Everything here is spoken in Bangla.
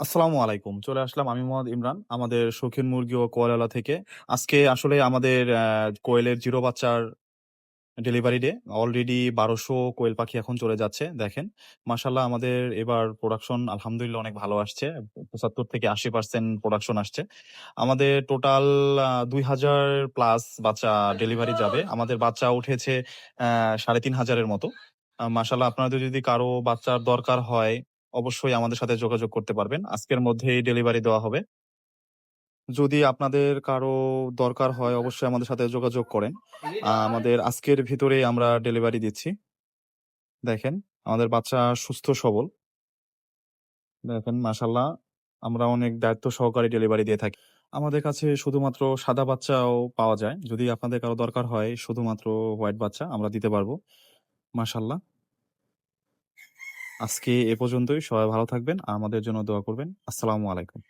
আসসালামু আলাইকুম। চলে আসলাম আমি মোহাম্মদ ইমরান। আমাদের শৌখিন মুরগি ও কোয়েলওয়ালা থেকে। আজকে আসলে আমাদের কোয়েলের জিরো বাচ্চার ডেলিভারি ডে। অলরেডি বারোশো কোয়েল পাখি এখন চলে যাচ্ছে। দেখেন, মাশাআল্লাহ আমাদের এবার প্রোডাকশন আলহামদুলিল্লাহ অনেক ভালো আসছে। ৭৫ থেকে ৮০% প্রোডাকশন আসছে। আমাদের টোটাল দুই হাজার প্লাস বাচ্চা ডেলিভারি যাবে। আমাদের বাচ্চা উঠেছে সাড়ে তিন হাজারের মতো। আ মাশাআল্লাহ আপনাদের যদি কারও বাচ্চার দরকার হয়, অবশ্যই আমাদের সাথে যোগাযোগ করতে পারবেন। আজকের মধ্যেই ডেলিভারি দেওয়া হবে। যদি আপনাদের কারও দরকার হয় অবশ্যই আমাদের সাথে যোগাযোগ করেন। আমাদের আজকের ভিতরে আমরা ডেলিভারি দিচ্ছি। দেখেন, আমাদের বাচ্চা সুস্থ সবল। দেখেন মাশাআল্লাহ আমরা অনেক দায়িত্ব সহকারে ডেলিভারি দিয়ে থাকি। আমাদের কাছে শুধুমাত্র সাদা বাচ্চাও পাওয়া যায়। যদি আপনাদের কারও দরকার হয় শুধুমাত্র হোয়াইট বাচ্চা আমরা দিতে পারব। মাশাআল্লাহ। আজকে এ পর্যন্তই। সবাই ভালো থাকবেন। আমাদের জন্য দোয়া করবেন। আসসালামু আলাইকুম।